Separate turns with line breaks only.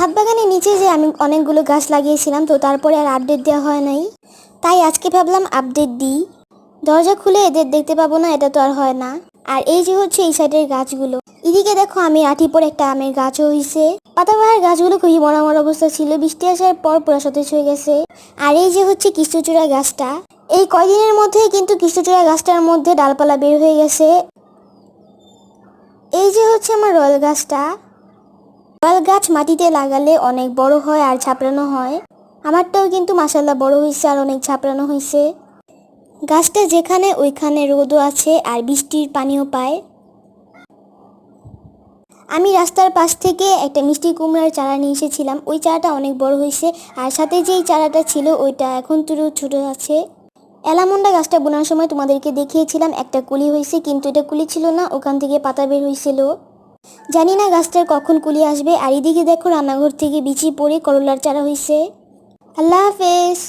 ছাদ বাগানের নিচে যে আমি অনেকগুলো গাছ লাগিয়েছিলাম, তো তারপরে আর আপডেট দেওয়া হয় নাই। তাই আজকে ভাবলাম আপডেট দিই। দরজা খুলে এদের দেখতে পাবো না, এটা তো আর হয় না। আর এই যে হচ্ছে এই সাইডের গাছগুলো। এদিকে দেখো আমি আঠি পরে একটা আমের গাছও হয়েছে পাতাবাহার গাছগুলো খুবই মরা মরা অবস্থা ছিল, বৃষ্টি আসার পর পুরো সতেজ হয়ে গেছে। আর এই যে হচ্ছে কৃষ্ণচূড়া গাছটা, এই কয়দিনের মধ্যেই কিন্তু কৃষ্ণচূড়া গাছটার মধ্যে ডালপালা বের হয়ে গেছে। এই যে হচ্ছে আমার রয়্যাল গাছটা রয়্যাল গাছ মাটিতে লাগালে অনেক বড় হয় আর ছাপড়ানো হয়। আমারটাও কিন্তু মাসাল্লাহ বড় হয়েছে আর অনেক ছাপড়ানো হয়েছে গাছটা যেখানে ওইখানে রোদও আছে আর বৃষ্টির পানিও পায়। আমি রাস্তার পাশ থেকে একটা মিষ্টি কুমড়ার চারা নিয়ে এসেছিলাম। ওই চারাটা অনেক বড় হয়েছে আর সাথে যেই চারাটা ছিল ওইটা এখন তুরু ছোট আছে। এলামন্ডা গাছটা বোনার সময় তোমাদেরকে দেখিয়েছিলাম। একটা কুলি হয়েছে কিন্তু এটা কুলি ছিল না, ওখান থেকে পাতা বের হয়েছিল জানি না গাছটার কখন কুলি আসবে, আর এদিকে দেখো রান্নাঘর থেকে বিচি পড়ে করলার চারা হয়েছে আল্লাহ হাফেজ।